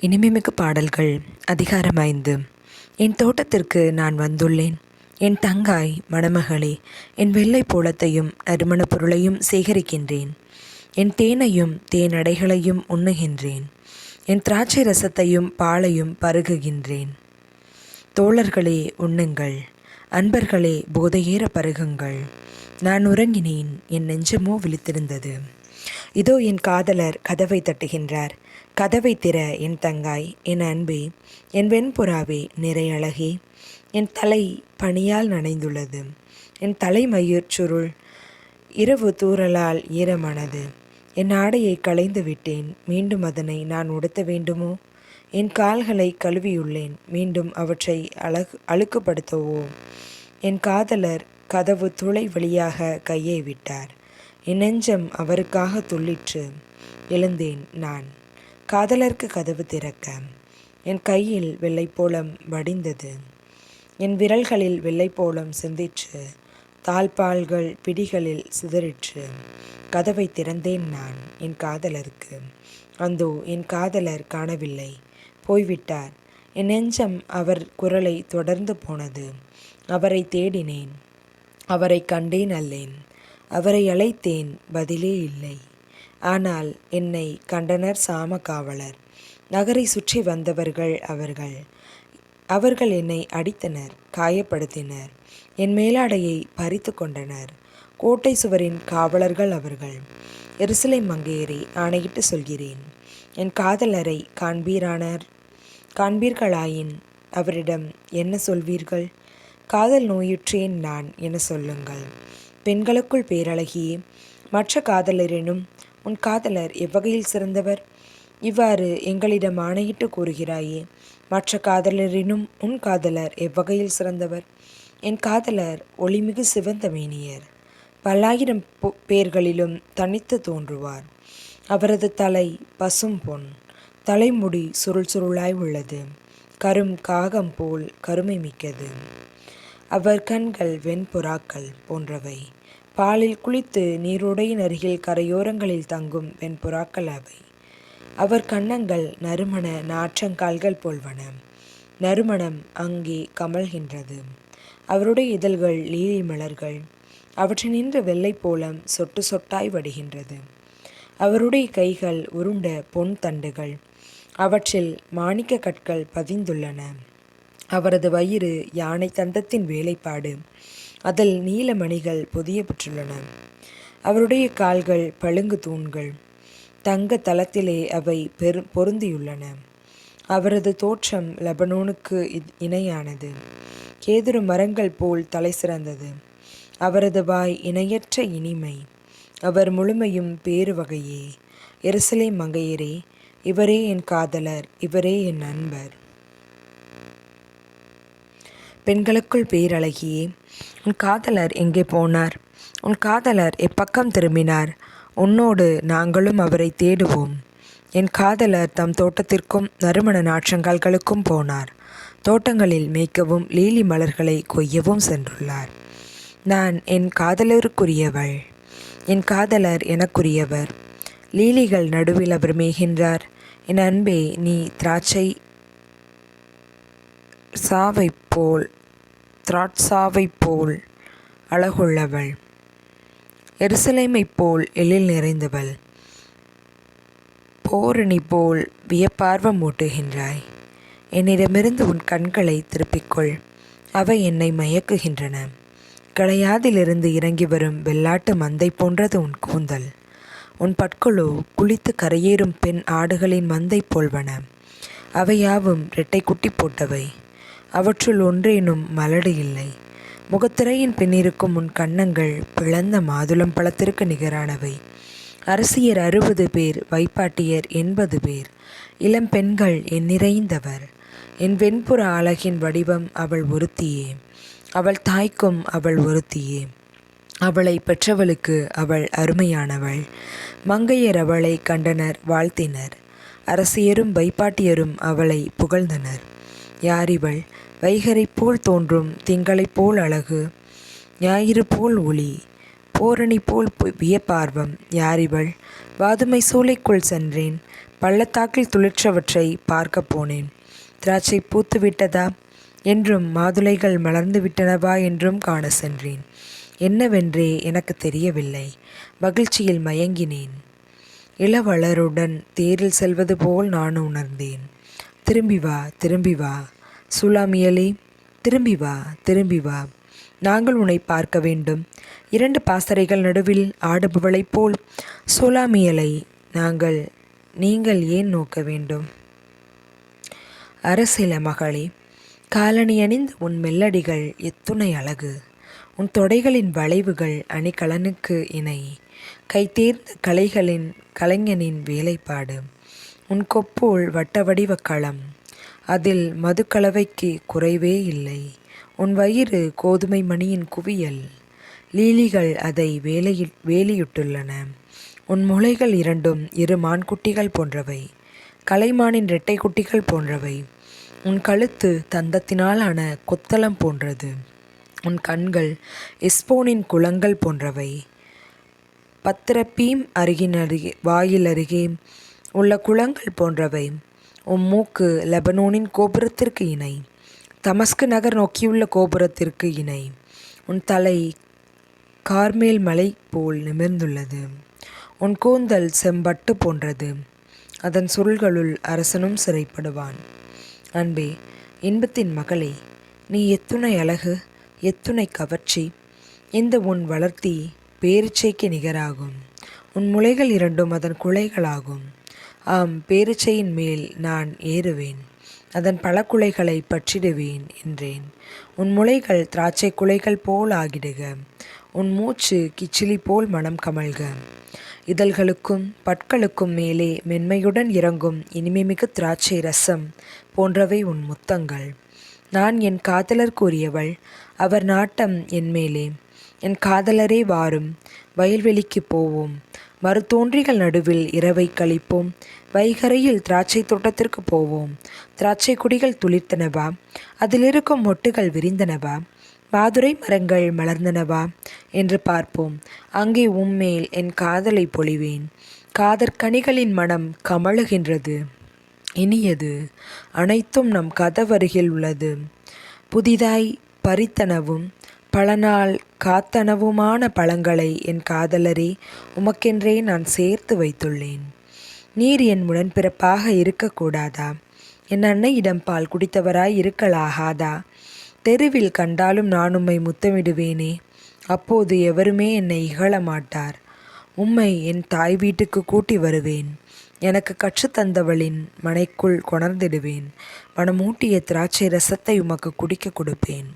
இனிமைமிகு பாடல்கள் அதிகாரம் ஐந்து. என் தோட்டத்திற்கு நான் வந்துள்ளேன். என் தங்காய் மணமகளே என் வெள்ளை போலத்தையும் நறுமணப் பொருளையும் சேகரிக்கின்றேன். என் தேனையும் தேனடைகளையும் உண்ணுகின்றேன். என் திராட்சை ரசத்தையும் பாலையும் பருகுகின்றேன். தோழர்களே உண்ணுங்கள். அன்பர்களே போதையேற பருகுங்கள். நான் உறங்கினேன். என் நெஞ்சமோ விழித்திருந்தது. இதோ என் காதலர் கதவை தட்டுகின்றார். கதவை திற என் தங்காய் என் அன்பே என் வெண்புறாவே நிறையழகே. என் தலை பனியால் நனைந்துள்ளது. என் தலைமயிர் சுருள் இரவு தூறலால் ஈரமானது. என் ஆடையை களைந்து விட்டேன். மீண்டும் அதனை நான் உடுத்த வேண்டுமோ? என் கால்களை கழுவியுள்ளேன். மீண்டும் அவற்றை அழகு அழுக்குப்படுத்தவோ? என் காதலர் கதவு துளை வழியாக கையை விட்டார். என் நெஞ்சம் அவருக்காக துள்ளிற்று. எழுந்தேன் நான். காதலருக்கு கதவு திறக்க. என் கையில் வெள்ளைப்போளம் வடிந்தது. என் விரல்களில் வெள்ளைப்போளம் சிந்திற்று. தாழ்பால்கள் பிடிகளில் சிதறிற்று. கதவை திறந்தேன் நான் என் காதலருக்கு. அந்தோ என் காதலர் காணவில்லை. போய்விட்டார். என் நெஞ்சம் அவர் குரலை தொடர்ந்து போனது. அவரை தேடினேன். அவரை கண்டேன் அல்லேன். அவரை அழைத்தேன் பதிலே இல்லை. ஆனால் என்னை கண்டனர் சாம காவலர் நகரை சுற்றி வந்தவர்கள் அவர்கள். அவர்கள் என்னை அடித்தனர் காயப்படுத்தினர். என் மேலாடையை பறித்து கொண்டனர். கோட்டை சுவரின் காவலர்கள் அவர்கள். எருசலை மங்கையரை ஆணையிட்டு சொல்கிறேன். என் காதலரை காண்பீரானார்? காண்பீர்களாயின் அவரிடம் என்ன சொல்வீர்கள்? காதல் நோயுற்றேன் நான் என சொல்லுங்கள். பெண்களுக்குள் பேரழகியே மற்ற காதலரினும் உன் காதலர் எவ்வகையில் சிறந்தவர்? இவ்வாறு எங்களிடம் ஆணையிட்டு கூறுகிறாயே மற்ற காதலரினும் உன் காதலர் எவ்வகையில் சிறந்தவர்? என் காதலர் ஒளிமிகு சிவந்த மேனியர். பல்லாயிரம் பேர்களிலும் தனித்து தோன்றுவார். அவரது தலை பசும் பொன் தலைமுடி சுருள் சுருளாய் உள்ளது. கரும் காகம் போல் கருமை மிக்கது. அவர் கண்கள் வெண்புறாக்கள் போன்றவை. பாலில் குளித்து நீரோடையின் அருகில் கரையோரங்களில் தங்கும் வெண்புறாக்கள் அவை. அவர் கன்னங்கள் நறுமண நாற்றங்கால்கள் போல்வன. நறுமணம் அங்கே கமல்கின்றது அவருடைய இதழ்கள் லீலி மலர்கள். அவற்றினின்று வெள்ளை போலம் சொட்டு சொட்டாய் வடிகின்றது. அவருடைய கைகள் உருண்ட பொன் தண்டுகள். அவற்றில் மாணிக்க கற்கள் பதிந்துள்ளன. அவரது வயிறு யானை தந்தத்தின் வேலைப்பாடு. அதில் நீலமணிகள் பொதிய பெற்றுள்ளன. அவருடைய கால்கள் பழுங்கு தூண்கள். தங்க தளத்திலே அவை பெரு பொருந்தியுள்ளன. அவரது தோற்றம் லெபனோனுக்கு இணையானது. கேதுரு மரங்கள் போல் தலை சிறந்தது. அவரது வாய் இணையற்ற இனிமை. அவர் முழுமையும் பேறு வகையே. எருசலே மங்கையரே இவரே என் காதலர் இவரே என் நண்பர். பெண்களுக்குள் பேரழகியே உன் காதலர் எங்கே போனார்? உன் காதலர் எப்பக்கம் திரும்பினார்? உன்னோடு நாங்களும் அவரை தேடுவோம். என் காதலர் தம் தோட்டத்திற்கும் நறுமண நாற்றங்கால்களுக்கும் போனார். தோட்டங்களில் மேய்க்கவும் லீலி மலர்களை கொய்யவும் சென்றுள்ளார். நான் என் காதலருக்குரியவள். என் காதலர் எனக்குரியவர். லீலிகள் நடுவில் அவர் மேய்கின்றார். என் அன்பே நீ திராட்சை சாவை போல் திராட்சாவைப் போல் அழகுள்ளவள். எருசலேமைப் போல் எழில் நிறைந்தவள். போரணி போல் வியப்பார்வம் மூட்டுகின்றாய் என்னிடமிருந்து உன் கண்களை திருப்பிக்கொள். அவை என்னை மயக்குகின்றன. களையாதிலிருந்து இறங்கி வரும் வெள்ளாட்டு மந்தை போன்றது உன் கூந்தல். உன் பட்குழு குளித்து கரையேறும் பெண் ஆடுகளின் மந்தை போல்வன அவையாவும் இரட்டை குட்டி போட்டவை. அவற்றுள் ஒன்றேனும் மலடு இல்லை. முகத்திரையின் பின்னிருக்கும் உன் கன்னங்கள் பிளந்த மாதுளம் பழத்திற்கு நிகரானவை. அரசியர் அறுபது பேர் வைப்பாட்டியர் எண்பது பேர். இளம் பெண்கள் என் நிறைந்தவர். என் வெண்புற அழகின் வடிவம் அவள் ஒருத்தியே. அவள் தாய்க்கும் அவள் ஒருத்தியே. அவளை பெற்றவளுக்கு அவள் அருமையானவள். மங்கையர் அவளை கண்டனர் வாழ்த்தினர். அரசியரும் வைப்பாட்டியரும் அவளை புகழ்ந்தனர். யாரிவள் வைகரை போல் தோன்றும் திங்களைப் போல் அழகு ஞாயிறு போல் ஒளி போரணி போல் வியப்பார்வம். யாரிவள் வாதுமை சூளைக்குள் சென்றேன் பள்ளத்தாக்கில் துளிற்றவற்றை பார்க்கப் போனேன். திராட்சை பூத்து விட்டதா? என்றும் மாதுளைகள் மலர்ந்து விட்டனவா? என்றும் காண சென்றேன். என்னவென்றே எனக்கு தெரியவில்லை. மகிழ்ச்சியில் மயங்கினேன். இளவளருடன் தேரில் செல்வது போல் நான் உணர்ந்தேன். திரும்பி வா திரும்பி வா சுலாமியலே திரும்பி வா திரும்பி வா. நாங்கள் உன்னை பார்க்க வேண்டும். இரண்டு பாசறைகள் நடுவில் ஆடுபவளைப் போல் சூலாமியலை நாங்கள் நீங்கள் ஏன் நோக்க வேண்டும்? அரசில மகளே காலணி அணிந்த உன் மெல்லடிகள் எத்துணை அழகு. உன் தொடைகளின் வளைவுகள் அணிகலனுக்கு இணை. கைத்தேர்ந்த கலைகளின் கலைஞனின் வேலைப்பாடு. உன் கொப்போல் வட்ட வடிவ களம். அதில் மதுக்கலவைக்கு குறைவே இல்லை. உன் வயிறு கோதுமை மணியின் குவியல். லீலிகள் அதை வேலையில் வேலியிட்டுள்ளன. உன் முளைகள் இரண்டும் இரு மான்குட்டிகள் போன்றவை. கலைமானின் இரட்டை குட்டிகள் போன்றவை. உன் கழுத்து தந்தத்தினாலான கொத்தளம் போன்றது. உன் கண்கள் இஸ்போனின் குளங்கள் போன்றவை. பத்திரப்பீம் அருகின் அருகே வாயில் அருகே உள்ள குளங்கள் போன்றவை. உம் மூக்கு லெபனோனின் கோபுரத்திற்கு இணை. தமஸ்கு நகர் நோக்கியுள்ள கோபுரத்திற்கு இணை. உன் தலை கார்மேல் மலை போல் நிமிர்ந்துள்ளது. உன் கூந்தல் செம்பட்டு போன்றது. அதன் சுருள்களுள் அரசனும் சிறைப்படுவான். அன்பே இன்பத்தின் மகளே நீ எத்துணை அழகு எத்துணை கவர்ச்சி இந்த உன் வளர்த்தி பேரிச்சைக்கு நிகராகும். உன் முளைகள் இரண்டும் அதன் குலைகளாகும் ஆம் பேரிச்சையின் மேல் நான் ஏறுவேன். அதன் பல குலைகளை பற்றிடுவேன் என்றேன். உன் முளைகள் திராட்சை குலைகள் போல் ஆகிடுக. உன் மூச்சு கிச்சிலி போல் மனம் கமழ்க. இதழ்களுக்கும் பற்களுக்கும் மேலே மென்மையுடன் இறங்கும் இனிமைமிகு திராட்சை ரசம் போன்றவை உன் முத்தங்கள். நான் என் காதலர் கூறியவள் அவர் நாட்டம் என் மேலே. என் காதலரே வாரும் வயல்வெளிக்கு போவோம். மறுத்தோன்றிகள் நடுவில் இரவை கழிப்போம். வைகரையில் திராட்சை தோட்டத்திற்கு போவோம். திராட்சை குடிகள் துளிர்த்தனவா? அதிலிருக்கும் மொட்டுகள் விரிந்தனவா? மாதுரை மரங்கள் மலர்ந்தனவா? என்று பார்ப்போம். அங்கே உம்மேல் என் காதலை பொழிவேன். காதற்கனிகளின் மனம் கமழுகின்றது. இனியது. அனைத்தும் நம் கதவருகில் உள்ளது. புதிதாய் பறித்தனவும் பல நாள் காத்தனவுமான பழங்களை என் காதலரே உமக்கென்றே நான் சேர்த்து வைத்துள்ளேன். நீர் என் உடன்பிறப்பாக இருக்கக்கூடாதா? என் அன்னையிடம் பால் குடித்தவராய் இருக்கலாகாதா? தெருவில் கண்டாலும் நான் உம்மை முத்தமிடுவேனே அப்போது எவருமே என்னை இகழ மாட்டார். உம்மை என் தாய் வீட்டுக்கு கூட்டி வருவேன். எனக்கு கற்றுத்தந்தவளின் மனைக்குள் கொணர்ந்திடுவேன். மனமூட்டிய திராட்சை ரசத்தை உமக்கு குடிக்க கொடுப்பேன்.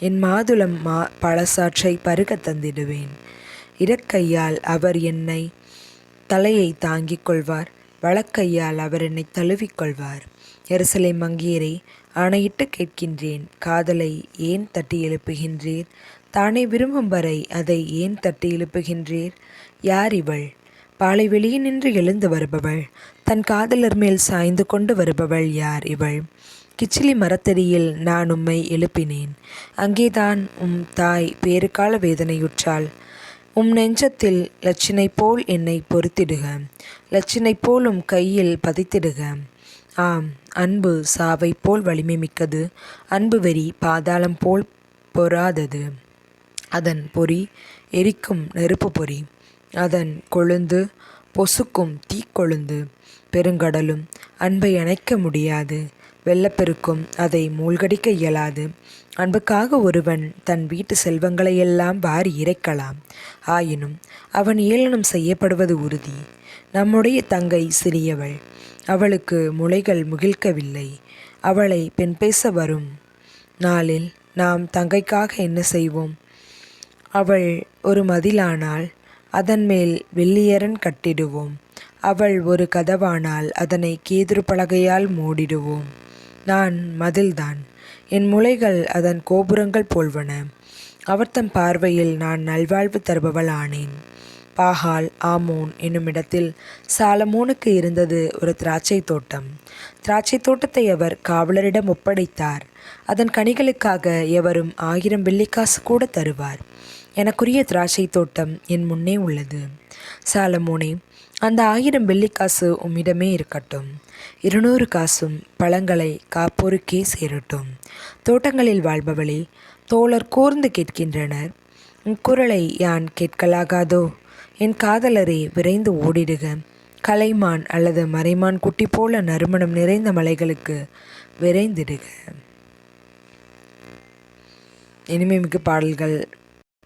என் மாதுளம் மா பழசாற்றை பருக தந்திடுவேன். இடக்கையால் அவர் என்னை தலையை தாங்கிக் கொள்வார். வழக்கையால் அவர் என்னை தழுவிக்கொள்வார் எரிசலை மங்கீரை ஆணையிட்டு கேட்கின்றேன் காதலை ஏன் தட்டி எழுப்புகின்றீர்? தானே விரும்பும் வரை அதை ஏன் தட்டி எழுப்புகின்றீர்? யார் இவள்? பாலை வெளியே நின்று எழுந்து வருபவள். தன் காதலர் மேல் சாய்ந்து கொண்டு வருபவள் யார் இவள்? கிச்சிலி மரத்தடியில் நான் உம்மை எழுப்பினேன். அங்கேதான் உம் தாய் பேருக்கால வேதனையுற்றாள். உம் நெஞ்சத்தில் லட்சினை போல் என்னை பொறுத்திடுக. லட்சினை போல் உம் கையில் பதித்திடுக. ஆம் அன்பு சாவை போல் வலிமை மிக்கது அன்பு வெறி பாதாளம் போல் பொறாதது. அதன் பொறி எரிக்கும் நெருப்பு பொறி. அதன் கொழுந்து பொசுக்கும் தீக்கொழுந்து. பெருங்கடலும் அன்பை அணைக்க முடியாது. வெள்ளப்பெருக்கும் அதை மூழ்கடிக்க இயலாது. அன்புக்காக ஒருவன் தன் வீட்டு செல்வங்களையெல்லாம் வாரி இறைக்கலாம். ஆயினும் அவன் ஏளனம் செய்யப்படுவது உறுதி. நம்முடைய தங்கை சிறியவள். அவளுக்கு முளைகள் முகிழ்க்கவில்லை. அவளை பெண் பேச வரும். நாளில் நாம் தங்கைக்காக என்ன செய்வோம்? அவள் ஒரு மதிலானால் அதன் மேல் வெள்ளியரன் கட்டிடுவோம். அவள் ஒரு கதவானால் அதனை கேதுரு பலகையால் மூடிடுவோம். நான் மதில்தான். என் முளைகள் அதன் கோபுரங்கள் போல்வன. அவர்தம் பார்வையில் நான் நல்வாழ்வு தருபவள் ஆனேன். பாகால் ஆமோன் என்னுமிடத்தில் சாலமோனுக்கு இருந்தது ஒரு திராட்சை தோட்டம். திராட்சை தோட்டத்தை அவர் காவலரிடம் ஒப்படைத்தார். அதன் கனிகளுக்காக எவரும் ஆயிரம் வெள்ளிக்காசு கூட தருவார். எனக்குரிய திராட்சை தோட்டம் என் முன்னே உள்ளது. சாலமோனே அந்த ஆயிரம் வெள்ளிக்காசு உம்மிடமே இருக்கட்டும். இருநூறு காசும் பழங்களை காப்போருக்கே சேரட்டும். தோட்டங்களில் வாழ்பவளே தோழர் கூர்ந்து கேட்கின்றனர். உன் குரலை யான் கேட்கலாகாதோ? என் காதலரே விரைந்து ஓடிடுக. கலைமான் அல்லது மறைமான் குட்டி போல நறுமணம் நிறைந்த மலைகளுக்கு விரைந்திடுக. இனிமே மிகு பாடல்கள்